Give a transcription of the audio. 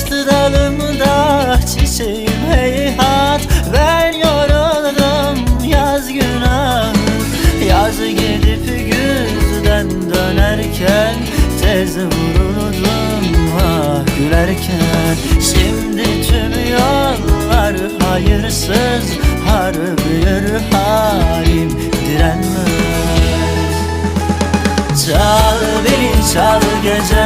Açtı dalımı da çiçeğim Ben yoruldum yaz günahı. Yaz gidip güzden dönerken Tez vuruldum ah gülerken. Şimdi tüm yollar hayırsız Harbiyir halim direnmez. Çal beni çal gece.